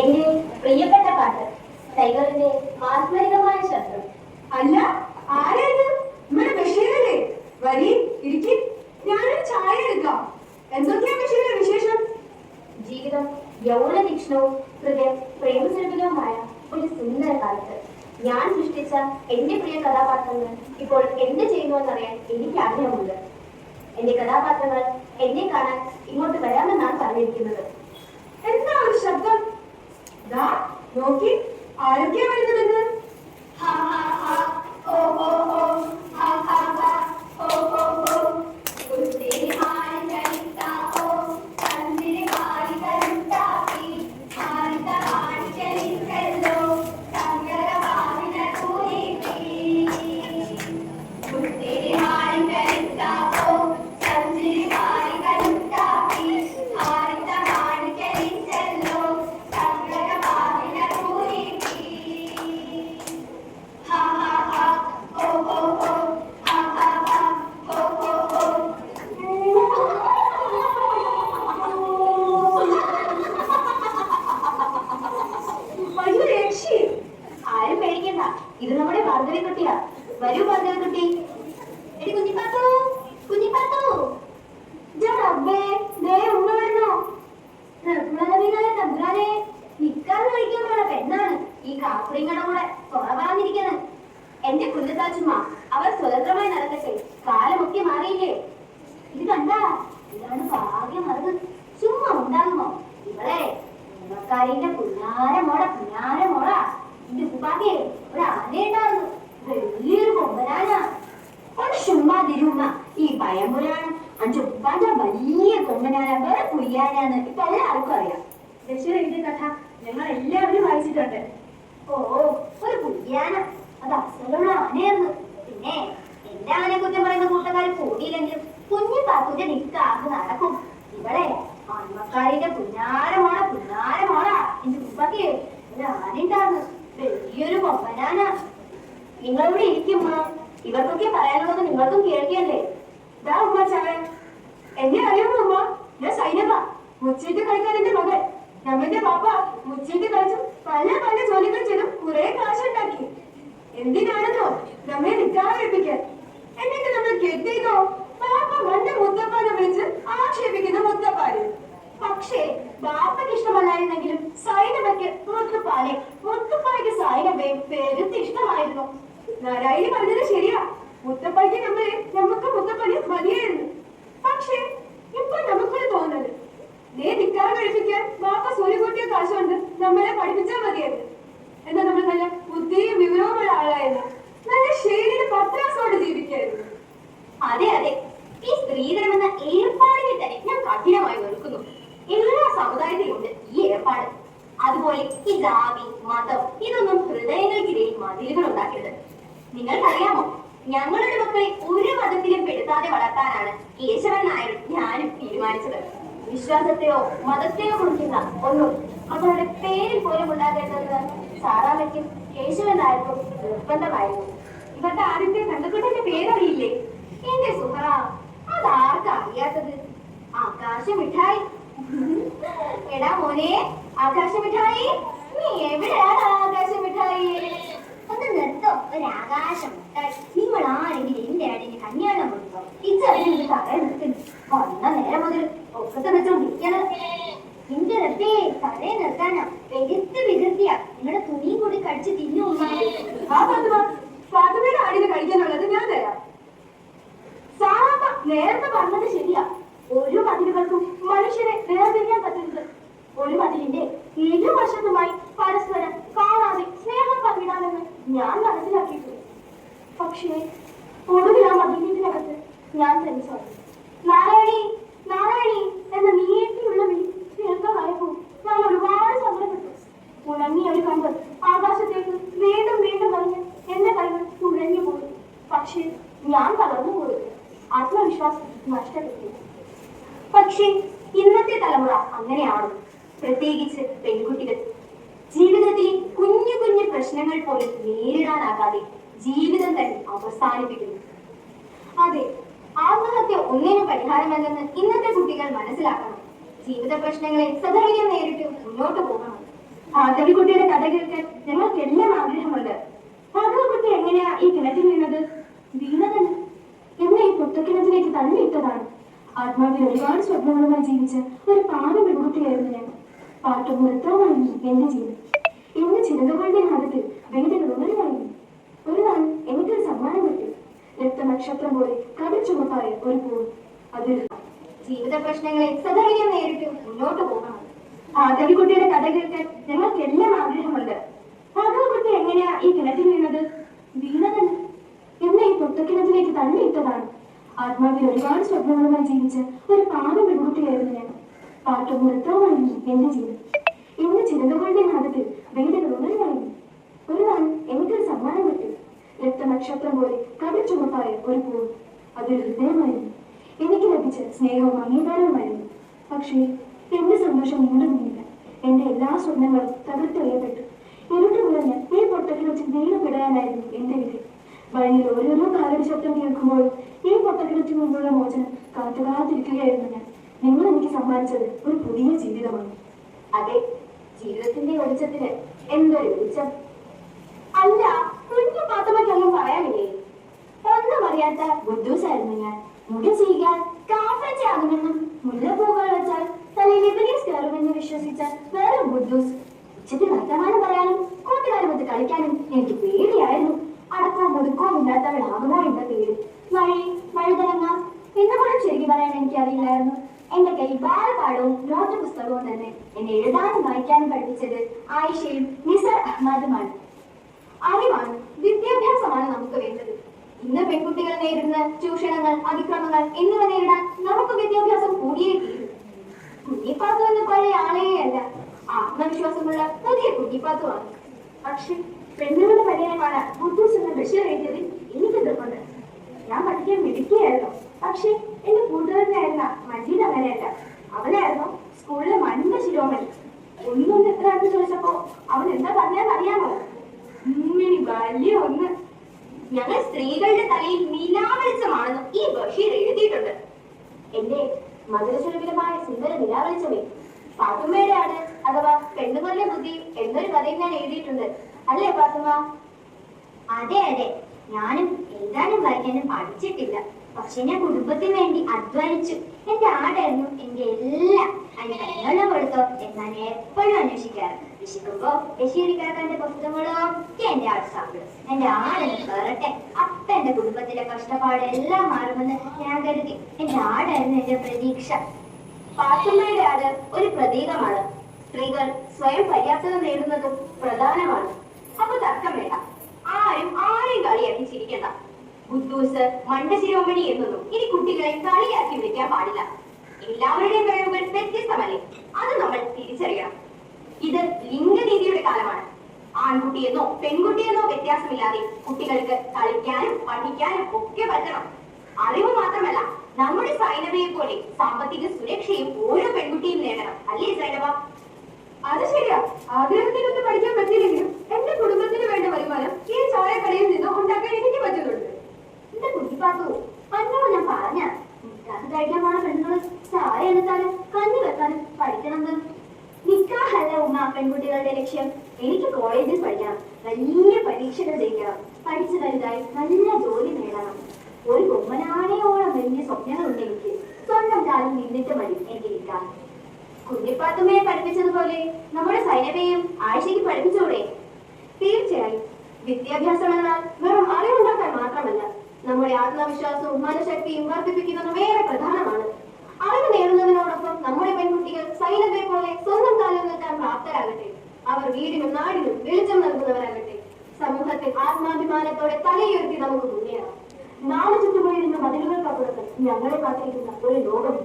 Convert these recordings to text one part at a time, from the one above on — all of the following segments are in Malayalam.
എന്റെ പ്രിയപ്പെട്ട പാട്ട് ടൈഗറിന്റെ ആത്മീയമായ ശബ്ദം. അല്ല ആരായിരുന്നു നമ്മുടെ ബഷീറല്ലേ വരി ഇരിക്കും. ഞാനൊരു ചായ എടുക്കാം. എന്തൊക്കെയാ ബഷീറിന്റെ വിശേഷം? ജീവിതം യൗവന തീക്ഷണവും ഹൃദയം പ്രേമസുരഭിതവുമായ ഒരു സുന്ദര കാലത്ത്. ഞാൻ സൃഷ്ടിച്ച എന്റെ പ്രിയ കഥാപാത്രങ്ങൾ ഇപ്പോൾ എന്ത് ചെയ്യുന്നുവെന്നറിയാൻ എനിക്ക് ആഗ്രഹമുണ്ട്. എന്റെ കഥാപാത്രങ്ങൾ എന്നെ കാണാൻ ഇങ്ങോട്ട് വരാമെന്നാണ് പറഞ്ഞിരിക്കുന്നത് എന്താ ഒരു ശബ്ദം ദാ നോക്കി ആരൊക്കെയാ വരുന്നതെന്ന് കാപ്പറിങ്ങളുടെ കൂടെ കുറവാന്നിരിക്കുന്നത് എന്റെ കുഞ്ഞത്താച്ചുമ്മ അവർ സ്വതന്ത്രമായി നടക്കട്ടെ. കാലമൊക്കെ മാറിയില്ലേ? ഇത് കണ്ടാ? ഇതാണ് ഭാഗ്യം അത്. ചുമ്മാ ഉണ്ടാകുമോ? ഇവളെ ഉമ്മക്കാരിന്റെ പുന്നാര മോള പുന്നാര മോള. ഇത് ഉപ്പാക്കെ ഒരു ആനയുണ്ടായിരുന്നു വലിയൊരു കൊമ്പനാന ഒരു ചുമ്മാ തിരുമ്മ. ഈ പയമ്പുരാണ് അഞ്ചു ഉപ്പാന്റെ വലിയ കൊമ്പനാന വേറെ പുയ്യാനാന്ന് ഇപ്പൊ എല്ലാവർക്കും അറിയാം. ബഷീർ എഴുതിയ കഥ ഞങ്ങൾ എല്ലാവരും വായിച്ചിട്ടുണ്ട്. ഓ ഒരു പുയ്യാന അത് അസലുള്ള ആനയായിരുന്നു. പിന്നെ എന്റെ ആനയെ കുറ്റം പറയുന്ന കൂട്ടക്കാർ കൂടിയില്ലെങ്കിലും കുഞ്ഞു പാത്തുന്റെ നിക്കാക്ക് നടക്കും. ഇവളെ ആത്മക്കാരിന്റെ പുന്നാരമോള പുന്നാരമോള എന്റെ ഉപ്പക്ക് ഒരു ആനയുണ്ടായിരുന്നു വലിയൊരു കൊമ്പനാന. നിങ്ങളിവിടെ ഇരിക്കുമ്പോ ഇവർക്കൊക്കെ പറയാനുള്ളത് നിങ്ങൾക്കും കേൾക്കണ്ടേ? ദാ ഉമ്മ ചായ എന്നെ അറിയാമോ ഉമ്മ? ഞാൻ സൈനബ. മുച്ചീട്ട് കളിക്കാൻ എന്റെ മകൻ. നമ്മന്റെ പാപ്പ മുച്ചീട്ട് കളിച്ചും പല പല ജോലികൾ ചെയ്തും കുറെ കാശുണ്ടാക്കി. എന്തിനാണെന്നോ നമ്മെ നിൽക്കാതെ ഏൽപ്പിക്കാൻ എന്നിട്ട് നമ്മൾ കെട്ടിയതോ പാപ്പ വന്ന മുത്തപ്പാനെ വിളിച്ച് ആക്ഷേപിക്കുന്ന മുത്തപ്പാന് പക്ഷേ ബാപ്പയ്ക്ക് ഇഷ്ടമല്ലായിരുന്നെങ്കിലും സൈനബയ്ക്ക് മുത്തുപ്പാലെ മുത്തുപ്പായ്ക്ക് സൈനബയെ പെരുത്ത് ഇഷ്ടമായിരുന്നു. നാരായണി പറഞ്ഞത് ശരിയാ. മുത്തപ്പയ്ക്ക് നമ്മളെ നമുക്ക് മുത്തപ്പനെ മതിയായിരുന്നു. പക്ഷേ ഇപ്പൊ നമുക്കൊരു തോന്നൽ. നീ നിക്കാൻ കഴിപ്പിക്കാൻ ബാപ്പ സൂര്യ കൂട്ടിയ കാശുകൊണ്ട് നമ്മളെ പഠിപ്പിച്ചാൽ മതിയായിരുന്നു. എന്നാ നമ്മൾ നല്ല ബുദ്ധിയും വിവരവുമുള്ള ആളായിരുന്നു. നല്ല ശൈലിയിൽ പത്രാസോട് ജീവിക്കായിരുന്നു. അതെ അതെ. ഈ സ്ത്രീധനം എന്ന ഏർപ്പാടിനെ തന്നെ ഞാൻ കഠിനമായി വെറുക്കുന്നു. എല്ലാ സമുദായത്തിലുണ്ട് ഈ ഏർപ്പാട്. അതുപോലെ ഈ ജാതി മതം ഇതൊന്നും ഹൃദയങ്ങൾക്കിടയിൽ മതിലുകൾ ഉണ്ടാക്കരുത്. നിങ്ങൾക്കറിയാമോ ഞങ്ങളുടെ മക്കളെ ഒരു മതത്തിലും പെടുത്താതെ വളർത്താനാണ് കേശവൻ നായരും ഞാനും തീരുമാനിച്ചത്. വിശ്വാസത്തെയോ മതത്തെയോ കുറിക്കുന്ന ഒന്നും അവരുടെ പേരിൽ പോലും ഉണ്ടാകേണ്ടത് സാറാമയ്ക്കും കേശവൻ നായർക്കും നിർബന്ധമായിരുന്നു. ഇവരുടെ ആദ്യത്തെ കണ്ടുകൊണ്ടിന്റെ പേരറിയില്ലേ? എന്റെ സുഹറ അതാർക്കാ അറിയാത്തത്? ആകാശ മിഠായി എടാ മോനെ ആകാശ മിഠായി നീ എവിടെയാണ് ആകാശ മിഠായി നിർത്തോ ഒരു ആകാശ നിങ്ങൾ ആരെങ്കിലും എന്റെ അടിന് കല്യാണം കൊടുത്തോ? ഇച്ചറിഞ്ഞ് കട നിർത്തുന്നു വന്ന നേരം മുതൽ ഒക്കത്തെ വെച്ചോണ്ടിരിക്കണത് നിന്റെ റബ്ബേ തകരെ നിർത്താനാ. പെരുത്ത് വികൃതിയ. നിങ്ങളുടെ തുണിയും കൂടി കടിച്ച് തിന്നു ഫാത്തിമയുടെ ആടിന് കഴിക്കാനുള്ളത് ഞാൻ തരാം. സാറാമ്മ നേരത്തെ പറഞ്ഞത് ശരിയാ. ഒരു മതിലുകൾക്കും മനുഷ്യരെ വേർതിരിക്കാൻ പറ്റുന്നത് ഒരു മതിലിന്റെ ഇരുവശത്തുമായി പരസ്പരം കാണാതെ സ്നേഹം പങ്കിടാമെന്ന് ഞാൻ മനസ്സിലാക്കിയിട്ടുണ്ട്. പക്ഷേ ഒടുവിൽ ആ മതിലിനകത്ത് ഞാൻ തനിച്ചു നാരായണി നാരായണി എന്ന നീട്ടിയുള്ള വിളി കേൾക്കാനായപ്പോൾ ഞാൻ ഒരുപാട് സങ്കടപ്പെട്ടു. ഉണങ്ങിയ ഒരു കണ്ട് ആകാശത്തേക്ക് വീണ്ടും വീണ്ടും പറഞ്ഞ് എന്റെ കൈകൾ തുഴഞ്ഞു പോയി. പക്ഷേ ഞാൻ തളർന്നു പോയി. ആത്മവിശ്വാസം നഷ്ടപ്പെട്ടു. പക്ഷേ ഇന്നത്തെ തലമുറ അങ്ങനെയാണ്. പ്രത്യേകിച്ച് പെൺകുട്ടികൾ. ജീവിതത്തിൽ കുഞ്ഞു കുഞ്ഞു പ്രശ്നങ്ങൾ പോലും നേരിടാനാകാതെ ജീവിതം തന്നെ അവസാനിപ്പിക്കുന്നു. അതെ ആത്മഹത്യ ഒന്നിനും പരിഹാരമല്ലെന്ന് ഇന്നത്തെ കുട്ടികൾ മനസ്സിലാക്കണം. ജീവിത പ്രശ്നങ്ങളെ സധൈര്യം നേരിട്ട് മുന്നോട്ട് പോകണം. ആദവിക്കുട്ടിയുടെ കഥ കേൾക്കാൻ ഞങ്ങൾക്ക് എല്ലാം ആഗ്രഹമുണ്ട് ആദവിക്കുട്ടി എങ്ങനെയാ ഈ കിണറ്റിൽ വീണത്? വീണതല്ല. എന്നെ ഈ പൊട്ടക്കിണറ്റിലേക്ക് തള്ളിയിട്ടതാണ്. ആത്മാവിൽ ഒരുപാട് സ്വപ്നങ്ങളുമായി ജീവിച്ച ഒരു പാവ പെൺകുട്ടിയായിരുന്നു ഞാൻ. പാട്ടും നൃത്തവുമായിരുന്നു എന്റെ ജീവിതം. ഇന്ന് ചിന്തകളുടെ നാടത്തിൽ വേദന ഉണരുമായിരുന്നു ഒരു നാൾ എനിക്കൊരു സമ്മാനം കിട്ടി. രക്തനക്ഷത്രം പോലെ കടച്ചുമപ്പായ ഒരു പൂവ്. അതിൽ ജീവിത പ്രശ്നങ്ങളെ സധൈര്യം നേരിട്ട് മുന്നോട്ട് പോകണം. ആദവിക്കുട്ടിയുടെ കഥ കേൾക്കാൻ ഞങ്ങൾക്ക് എല്ലാം ആഗ്രഹമുണ്ട് ആദവിക്കുട്ടി എങ്ങനെയാ ഈ കിണറ്റിൽ വീണത്? വീണതല്ല. എന്നെ ഈ പൊട്ടക്കിണറ്റിലേക്ക് തള്ളിയിട്ടതാണ്. ആത്മാവിൽ ഒരുപാട് സ്വപ്നങ്ങളുമായി ജീവിച്ച ഒരു പാവ പെൺകുട്ടിയായിരുന്നു ഞാൻ. പാട്ടും നൃത്തവുമായിരുന്നു എന്റെ ജീവിതം ഇന്ന് ചിരകകളുടെ നാടത്തിൽ വേദന ഉണരുമായിരുന്നു ഒരു നാൾ എനിക്കൊരു സമ്മാനം കിട്ടി. രക്തനക്ഷത്രം പോലെ കടച്ചുമപ്പായ ഒരു പൂവ് അതൊരു ഹൃദയമായിരുന്നു. എനിക്ക് ലഭിച്ച സ്നേഹവും അംഗീകാരവുമായിരുന്നു പക്ഷേ എന്റെ സന്തോഷം നീണ്ടുനിന്നില്ല എന്റെ എല്ലാ സ്വപ്നങ്ങളും തകർത്തെറിയപ്പെട്ടു ഇരുട്ട് കുറഞ്ഞ ഈ പൊട്ടത്തിൽ വെച്ച് വീണുപിടയാനായിരുന്നു എന്റെ വിധി. വഴിയിൽ ഓരോരോ കാലടി ശബ്ദം കേൾക്കുമ്പോൾ ഈ പൊട്ടത്തിൽ വെച്ച് മുമ്പുള്ള മോചനം കാത്തുകാത്തിരിക്കുകയായിരുന്നു ഞാൻ. നിങ്ങൾ എനിക്ക് സമ്മാനിച്ചത് ഒരു പുതിയ ജീവിതമാണ്. അതെ ജീവിതത്തിന്റെ വെളിച്ചത്തിന് എന്തൊരു വെളിച്ചം? അല്ല കുഞ്ഞു പാത്രമൊന്നും പറയാനില്ലേ? ഒന്നും അറിയാത്ത ബുദ്ധൂസായിരുന്നു ഞാൻ. മുടി ചെയ്യാൻ കാഫ്രഞ്ച് മുല്ലപ്പൂകൾ വെച്ചാൽ തലയിൽ ഇബിലിസ് കയറുമെന്ന് വിശ്വസിച്ച വേറെ ബുദ്ധൂസ്. ഉച്ചത്തിൽ വർത്തമാനം പറയാനും കൂട്ടുകാരുമൊത്ത് കളിക്കാനും എനിക്ക് പേടിയായിരുന്നു. അടക്കവും ഒതുക്കവും ഇല്ലാത്തവളാകുമോ എന്ന മഴ വഴി തരങ്ങ എന്ന് പോലും ശരിക്കും പറയാൻ എനിക്കറിയില്ലായിരുന്നു. എന്റെ കയ്യിൽ ബാലപാഠവും നോട്ട് പുസ്തകവും തന്നെ എന്നെ എഴുതാനും വായിക്കാനും പഠിപ്പിച്ചത് ആയിഷയും നിസർ അഹമ്മദുമാണ് അറിവാണ് വിദ്യാഭ്യാസമാണ് നമുക്ക് വേണ്ടത്. ഇന്ന് പെൺകുട്ടികൾ നേരിടുന്ന ചൂഷണങ്ങൾ അതിക്രമങ്ങൾ എന്നിവ നേരിടാൻ നമുക്ക് വിദ്യാഭ്യാസം കൂടിയേ തീരും. കുഞ്ഞിപ്പാത്തു എന്ന പഴയ ആളെയേ അല്ല. ആത്മവിശ്വാസമുള്ള പുതിയ കുഞ്ഞിപ്പാത്തുമാണ് പക്ഷെ പെണ്ണുങ്ങളുടെ പരിഹാരമാണ് ബുദ്ധൂസ് എന്ന ബഷീർ എഴുതിയതിൽ എനിക്ക് എതിർപ്പുണ്ട്. ഞാൻ പഠിക്കാൻ മിടുക്കിയായിരുന്നു. പക്ഷെ എന്റെ കൂട്ടുകാരനായിരുന്ന മജീദ് അങ്ങനെയല്ല. അവനായിരുന്നു സ്കൂളിലെ മണ്ട ശിരോമണി. ഒന്നൊന്ന് എത്ര ആണെന്ന് ചോദിച്ചപ്പോ അവൻ എന്താ പറഞ്ഞാന്ന് അറിയാമോ? ഉമ്മിണി വലിയ ഒന്ന്. ഞങ്ങൾ സ്ത്രീകളുടെ തലയിൽ നിലാവെളിച്ചമാണെന്ന് ഈ ബഷീർ എഴുതിയിട്ടുണ്ട്. എന്റെ മധുരസുരഭിതമായ സുന്ദര നിലാവെളിച്ചമേ. പാത്തുമ്മയുടെ ആണ് അഥവാ പെണ്ണുങ്ങളുടെ ബുദ്ധി എന്നൊരു കഥയും ഞാൻ എഴുതിയിട്ടുണ്ട്. അല്ലേ പാത്തുമ്മ? അതെ അതെ. ഞാനും എഴുതാനും വായിക്കാനും പഠിച്ചിട്ടില്ല. പക്ഷെ ഞാൻ കുടുംബത്തിന് വേണ്ടി അധ്വാനിച്ചു. എന്റെ ആടായിരുന്നു എന്റെ എല്ലാം അതിന് കഞ്ഞവെള്ളം കൊടുത്തോ എന്നാൽ ഞാൻ എപ്പോഴും അന്വേഷിക്കാറ്. വിശക്കുമ്പോ ബഷീറിക്കാക്കാന്റെ പുസ്തകങ്ങളൊക്കെ എന്റെ ആട് സാമ്പിളും. എന്റെ ആടെന്ന് കയറട്ടെ അപ്പ എന്റെ കുടുംബത്തിലെ കഷ്ടപ്പാട് എല്ലാം മാറുമെന്ന് ഞാൻ കരുതി. എന്റെ ആടായിരുന്നു എന്റെ പ്രതീക്ഷ. പാത്തുമ്മയുടെ ആട് ഒരു പ്രതീകമാണ്. സ്ത്രീകൾ സ്വയം പര്യാപ്തത നേടുന്നതും പ്രധാനമാണ്. അപ്പൊ തർക്കം വേണ്ട ആരും ആരെയും കളിയാക്കി ചിരിക്കണ്ട. ബുദ്ധൂസ് മണ്ടശിരോമണി എന്നൊന്നും ഇനി കുട്ടികളെ കളിയാക്കി വിളിക്കാൻ പാടില്ല. എല്ലാവരുടെയും കഴിവുകൾ വ്യത്യസ്തമല്ലേ? അത് നമ്മൾ തിരിച്ചറിയണം. ഇത് ലിംഗനീതിയുടെ കാലമാണ്. ആൺകുട്ടിയെന്നോ പെൺകുട്ടിയെന്നോ വ്യത്യാസമില്ലാതെ കുട്ടികൾക്ക് കളിക്കാനും പഠിക്കാനും ഒക്കെ പറ്റണം. അറിവ് മാത്രമല്ല നമ്മുടെ സൈനവയെ പോലെ സാമ്പത്തിക സുരക്ഷയും ഓരോ പെൺകുട്ടിയും നേടണം. അല്ലേ സൈനവ അത് ശരിയാ. ആഗ്രഹത്തിനൊന്നും പഠിക്കാൻ പറ്റില്ലെങ്കിലും എന്റെ കുടുംബത്തിന് വേണ്ട വരുമാനം ഈ ചായക്കടയിൽ നിന്ന് ഉണ്ടാക്കാൻ എനിക്ക് പറ്റുന്നുണ്ട്. എന്റെ കുഞ്ഞിപ്പാത്തു അന്നോട് ഞാൻ പറഞ്ഞ നിക്കാഹ് കഴിക്കാൻ പോണ പെണ്ണുങ്ങൾ ചായ എടുത്താലും കഞ്ഞി വെക്കാനും പഠിക്കണമെന്ന് നിക്കാഹല്ല ഉമ്മ പെൺകുട്ടികളുടെ ലക്ഷ്യം. എനിക്ക് കോളേജിൽ പഠിക്കണം. വലിയ പരീക്ഷകൾ ജയിക്കണം. പഠിച്ചു വലുതായി നല്ല ജോലി നേടണം. ഒരു ബൊമ്മനാണയോളം വലിയ സ്വപ്നങ്ങളുണ്ട് എനിക്ക്. സ്വന്തം കാലം നിന്നിട്ട് മതി നിൽക്കാൻ കുഞ്ഞിപ്പാത്തുമ്മയെ പഠിപ്പിച്ചതുപോലെ നമ്മുടെ സൈനവയെയും ആഴ്ചയ്ക്ക് പഠിപ്പിച്ചൂടെ? തീർച്ചയായും. വിദ്യാഭ്യാസം എന്നാൽ വെറും അറിവുണ്ടാക്കാൻ മാത്രമല്ല നമ്മുടെ ആത്മവിശ്വാസവും മനഃശക്തിയും വർദ്ധിപ്പിക്കുന്നത് വേറെ പ്രധാനമാണ്. അറിവ് നേടുന്നതിനോടൊപ്പം നമ്മുടെ പെൺകുട്ടികൾ സൈലന്റെ പോലെ സ്വന്തം കാലിൽ നിൽക്കാൻ പ്രാപ്തരാകട്ടെ. അവർ വീടിനും നാടിനും വെളിച്ചം നൽകുന്നവരാകട്ടെ. സമൂഹത്തിൽ ആത്മാഭിമാനത്തോടെ തലയുയർത്തി നമുക്ക് മുന്നേറാം. നാളെ ചുറ്റുപോയിരുന്ന മതിലുകൾക്കപ്പുറത്ത് ഞങ്ങളെ കാത്തിരിക്കുന്ന ഒരു ലോകം.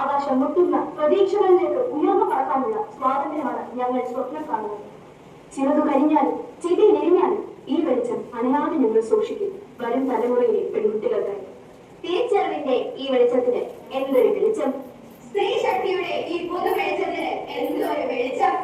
ആകാശം മുട്ടുന്ന പ്രതീക്ഷകളിലേക്ക് ഉയർന്നു പറക്കാനുള്ള സ്വാതന്ത്ര്യമാണ് ഞങ്ങൾ സ്വപ്നം കാണുന്നത്. ചിലത് കരിഞ്ഞാലും ചെടി നെരിഞ്ഞാലും ഈ വെളിച്ചം അനയാതെ ഞങ്ങൾ സൂക്ഷിക്കും വരും തലമുറയിലെ പെൺകുട്ടികൾക്കായി തിരിച്ചറിവിന്റെ ഈ വെളിച്ചത്തിന് എന്തൊരു വെളിച്ചം? സ്ത്രീ ശക്തിയുടെ ഈ പുതു വെളിച്ചത്തിന് എന്തൊരു വെളിച്ചം?